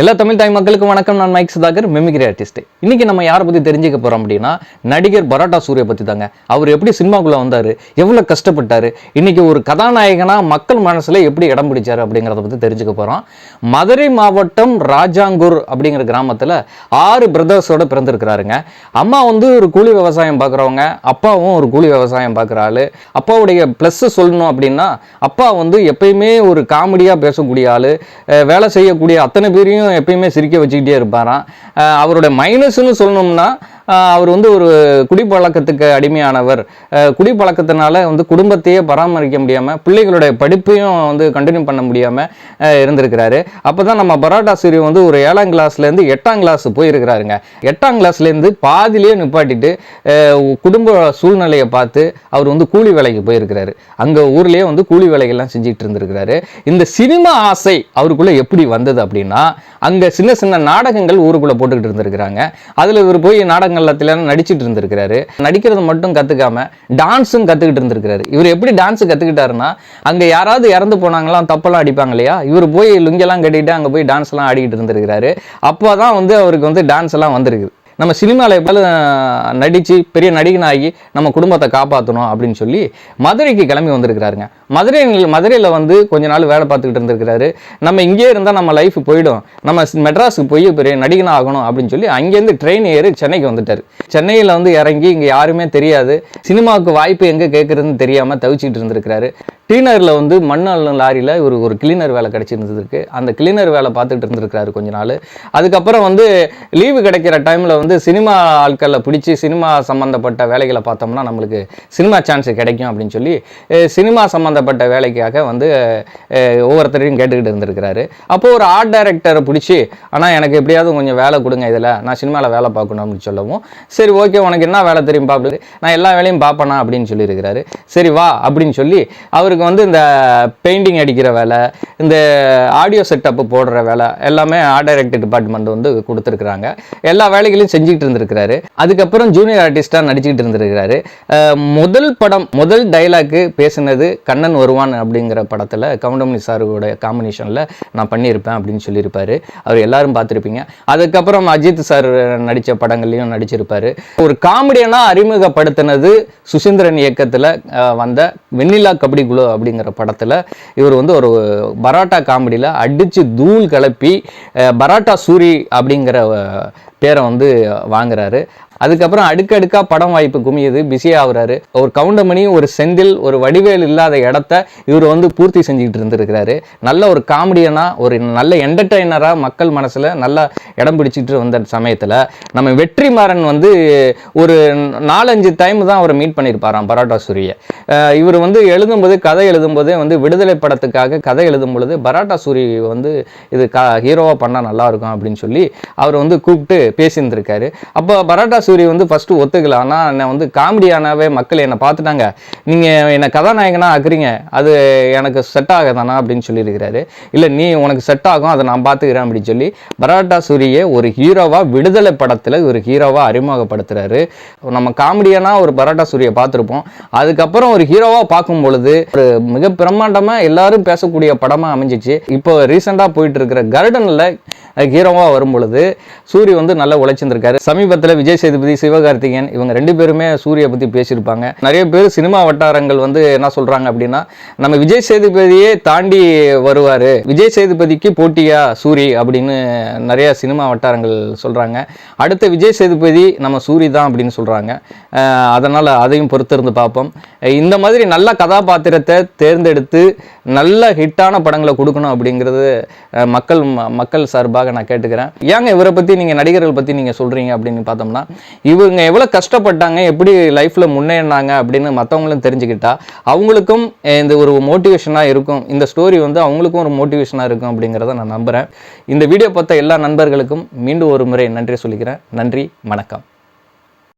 எல்லா தமிழ் தாய் மக்களுக்கும் வணக்கம். நான் மைக் சுதாகர் மிமிக்ரி ஆர்டிஸ்ட் இன்னைக்கு நம்ம யாரை பத்தி தெரிஞ்சுக்க போறோம் அப்படின்னா நடிகர் பரோட்டா சூரிய பத்தி தாங்க அவர் எப்படி சினிமாக்குள்ள வந்தார் எவ்வளவு கஷ்டப்பட்டாரு இன்னைக்கு ஒரு கதாநாயகனா மக்கள் மனசுல எப்படி இடம் பிடிச்சாரு அப்படிங்கிறத பத்தி தெரிஞ்சுக்க போறோம். மதுரை மாவட்டம் ராஜாங்கூர் அப்படிங்கிற கிராமத்துல ஆறு பிரதர்ஸோட பிறந்திருக்கிறாருங்க. அம்மா வந்து ஒரு கூலி விவசாயம் பார்க்குறவங்க அப்பாவும் ஒரு கூலி விவசாயம் பார்க்குற ஆளு. அப்பாவுடைய ப்ளஸ் சொல்லணும் அப்படின்னா அப்பா வந்து எப்பயுமே ஒரு காமெடியாக பேசக்கூடிய ஆள் வேலை செய்யக்கூடிய அத்தனை பேரையும் எப்பயுமே சிரிக்க வச்சுக்கிட்டே இருப்பாராம். அவருடைய மைனஸ்னு சொல்லணும்னா அவர் வந்து ஒரு குடிப்பழக்கத்துக்கு அடிமையானவர். குடிப்பழக்கத்தினால வந்து குடும்பத்தையே பராமரிக்க முடியாமல் பிள்ளைகளுடைய படிப்பையும் வந்து கண்டினியூ பண்ண முடியாமல் இருந்திருக்கிறாரு. அப்போ தான் நம்ம பரோட்டா சூரியன் வந்து ஒரு ஏழாம் கிளாஸ்லேருந்து எட்டாம் கிளாஸ் போயிருக்கிறாருங்க. எட்டாம் கிளாஸ்லேருந்து பாதிலேயே நிப்பாட்டிட்டு குடும்ப சூழ்நிலையை பார்த்து அவர் வந்து கூலி வேலைக்கு போயிருக்கிறாரு. அங்கே ஊர்லேயே வந்து கூலி வேலைகள்லாம் செஞ்சுட்டு இருந்திருக்கிறாரு. இந்த சினிமா ஆசை அவருக்குள்ளே எப்படி வந்தது அப்படின்னா அங்கே சின்ன சின்ன நாடகங்கள் ஊருக்குள்ளே போட்டுக்கிட்டு இருந்திருக்கிறாங்க. அதில் இவர் போய் நாடகங்கள் எல்லாத்துலயும் நடிச்சிட்டு இருந்திருக்கிறாரு. நடிக்கிறது மட்டும் கற்றுக்காம டான்ஸும் கற்றுக்கிட்டு இருந்திருக்கிறாரு. இவர் எப்படி டான்ஸ் கற்றுக்கிட்டாருன்னா அங்கே யாராவது இறந்து போனாங்களாம் தப்பெல்லாம் அடிப்பாங்க இல்லையா? இவர் போய் லுங்கெல்லாம் கட்டிட்டு அங்கே போய் டான்ஸ்லாம் ஆடிக்கிட்டு இருந்திருக்கிறாரு. அப்போ தான் வந்து அவருக்கு வந்து டான்ஸ் எல்லாம் வந்திருக்குது நம்ம சினிமாவில் எப்போ நடித்து பெரிய நடிகனாகி நம்ம குடும்பத்தை காப்பாற்றணும் அப்படின்னு சொல்லி மதுரைக்கு கிளம்பி வந்திருக்கிறாருங்க. மதுரை மதுரையில் வந்து கொஞ்ச நாள் வேலை பார்த்துக்கிட்டு இருந்திருக்கிறாரு. நம்ம இங்கே இருந்தால் நம்ம லைஃப் போயிடும். நம்ம மெட்ராஸுக்கு போய் பெரிய நடிகனாக ஆகணும் அப்படின்னு சொல்லி அங்கேருந்து ட்ரெயின் ஏறி சென்னைக்கு வந்துட்டார். சென்னையில் வந்து இறங்கி இங்கே யாருமே தெரியாது. சினிமாவுக்கு வாய்ப்பு எங்கே கேட்குறதுன்னு தெரியாமல் தவிச்சிட்டு இருந்திருக்கிறாரு. டீனரில் வந்து மண் லாரியில் இவர் ஒரு கிளீனர் வேலை கிடச்சிருந்ததுக்கு. அந்த கிளீனர் வேலை பார்த்துட்டு இருந்திருக்கிறாரு கொஞ்ச நாள். அதுக்கப்புறம் வந்து லீவு கிடைக்கிற டைமில் வந்து சினிமா ஆட்களில் பிடிச்சி சினிமா சம்மந்தப்பட்ட வேலைகளை பார்த்தோம்னா நம்மளுக்கு சினிமா சான்ஸ் கிடைக்கும் அப்படின்னு சொல்லி சினிமா சம்மந்தப்பட்ட வேலைக்காக வந்து ஒவ்வொருத்தரையும் கேட்டுக்கிட்டு இருந்திருக்கிறாரு. அப்போது ஒரு ஆர்ட் டைரக்டரை பிடிச்சி ஆனால் எனக்கு எப்படியாவது கொஞ்சம் வேலை கொடுங்க இதில். நான் சினிமாவில் வேலை பார்க்கணும் அப்படின்னு சொல்லவும் சரி ஓகே உனக்கு என்ன வேலை தெரியும் பாப்பு நான் எல்லா வேலையும் பார்ப்பேனா? அப்படின்னு சொல்லியிருக்கிறாரு. சரி வா அப்படின்னு சொல்லி அவருக்கு வந்து இந்த பெயிண்டிங் அடிக்கிற வேலை இந்த ஆடியோ செட்டப் போடுற வேலை எல்லாமே ஆர்ட் டைரக்ட் டிபார்ட்மெண்ட் வந்து கொடுத்துருக்குறாங்க. எல்லா வேலைகளையும் செஞ்சுக்கிட்டு இருந்திருக்கிறாரு. அதுக்கப்புறம் ஜூனியர் ஆர்டிஸ்டாக நடிச்சுக்கிட்டு இருந்திருக்கிறாரு. முதல் படம் முதல் டைலாக்கு பேசினது கண்ணன் வருவான் அப்படிங்கிற படத்தில் கவுண்டமணி சாரோட காம்பினேஷனில் நான் பண்ணியிருப்பேன் அப்படின்னு சொல்லியிருப்பார். அவர் எல்லாரும் பார்த்துருப்பீங்க. அதுக்கப்புறம் அஜித் சார் நடித்த படங்கள்லையும் நடிச்சிருப்பார். ஒரு காமெடியனாக அறிமுகப்படுத்தினது சுசீந்திரன் இயக்கத்தில் வந்த வெண்ணிலா கபடி குழு அப்படிங்கிற படத்தில் இவர் வந்து ஒரு பராட்டா காமெடியில் அடித்து தூள் கிளப்பி பராட்டா சூரி அப்படிங்கிற பேரை வந்து வாங்குறாரு. அதுக்கப்புறம் அடுக்கடுக்காக படம் வாய்ப்பு குமியுது பிஸியாகிறாரு ஒரு கவுண்டமணி ஒரு செந்தில் ஒரு வடிவேல் இல்லாத இடத்த இவர் வந்து பூர்த்தி செஞ்சுக்கிட்டு இருந்திருக்கிறாரு. நல்ல ஒரு காமெடியனாக ஒரு நல்ல என்டர்டெய்னராக மக்கள் மனசில் நல்லா இடம் பிடிச்சிட்டு வந்த சமயத்தில் நம்ம வெற்றிமாறன் வந்து ஒரு நாலஞ்சு டைம் தான் அவரை மீட் பண்ணியிருப்பாராம் பரோட்டா சூரியை. இவர் வந்து எழுதும்போது கதை எழுதும்போதே வந்து விடுதலை படத்துக்காக கதை எழுதும் பொழுது பரோட்டா சூரி வந்து இது க ஹீரோவாக பண்ணால் நல்லா இருக்கும் அப்படின்னு சொல்லி அவர் வந்து கூப்பிட்டு பேசியிருந்திருக்காரு. அப்போ பரோட்டா சூரி வந்து ஃபஸ்ட்டு ஒத்துக்கல. ஆனால் என்னை வந்து காமெடியானாவே மக்கள் என்னை பார்த்துட்டாங்க. நீங்கள் என்னை கதாநாயகனாக ஆக்குறீங்க. அது எனக்கு செட் ஆகாதானா அப்படின்னு சொல்லியிருக்கிறாரு. இல்லை நீ உனக்கு செட் ஆகும் அதை நான் பார்த்துக்கிறேன் அப்படின்னு சொல்லி பரோட்டா சூரியை ஒரு ஹீரோவாக விடுதலை படத்தில் ஒரு ஹீரோவாக அறிமுகப்படுத்துறாரு. நம்ம காமெடியானா ஒரு பரோட்டா சூரியை பார்த்துருப்போம். அதுக்கப்புறம் ஒரு ஹீரோவாக பார்க்கும் பொழுது ஒரு மிக பிரம்மாண்டமாக எல்லாரும் பேசக்கூடிய படமாக அமைஞ்சிச்சு. இப்போ ரீசெண்டாக போயிட்டு இருக்கிற கார்டனில் ஹீரோவாக வரும் பொழுது சூரி வந்து நல்லா உழைச்சிருந்திருக்காரு. சமீபத்தில் விஜய் சேது சேதுபதி சிவகார்த்திகேயன் இவங்க ரெண்டு பேருமே சூர்யா பற்றி பேசியிருப்பாங்க. நிறைய பேர் சினிமா வட்டாரங்கள் வந்து என்ன சொல்கிறாங்க அப்படின்னா நம்ம விஜய் சேதுபதியே தாண்டி வருவார். விஜய் சேதுபதிக்கு போட்டியா சூரி அப்படின்னு நிறைய சினிமா வட்டாரங்கள் சொல்கிறாங்க அடுத்த விஜய் சேதுபதி நம்ம சூரி தான் அப்படின்னு சொல்கிறாங்க அதனால் அதையும் பொறுத்திருந்து பார்ப்போம். இந்த மாதிரி நல்ல கதாபாத்திரத்தை தேர்ந்தெடுத்து நல்ல ஹிட்டான படங்களை கொடுக்கணும் அப்படிங்கிறது மக்கள் ம- மக்கள் சார்பாக நான் கேட்டுக்கிறேன். ஏங்க இவரை பற்றி நீங்கள் நடிகர்கள் பற்றி நீங்கள் சொல்கிறீங்க அப்படின்னு பார்த்தோம்னா இவங்க எவ்வளோ கஷ்டப்பட்டாங்க எப்படி லைஃப்பில் முன்னேறினாங்க அப்படின்னு மற்றவங்களும் தெரிஞ்சுக்கிட்டா அவங்களுக்கும் இந்த ஒரு மோட்டிவேஷனாக இருக்கும். இந்த ஸ்டோரி வந்து அவங்களுக்கும் ஒரு மோட்டிவேஷனாக இருக்கும் அப்படிங்கிறத நான் நம்புகிறேன் இந்த வீடியோ பார்த்த எல்லா நண்பர்களுக்கும் மீண்டும் ஒரு முறை நன்றி சொல்லிக்கிறேன். நன்றி வணக்கம்.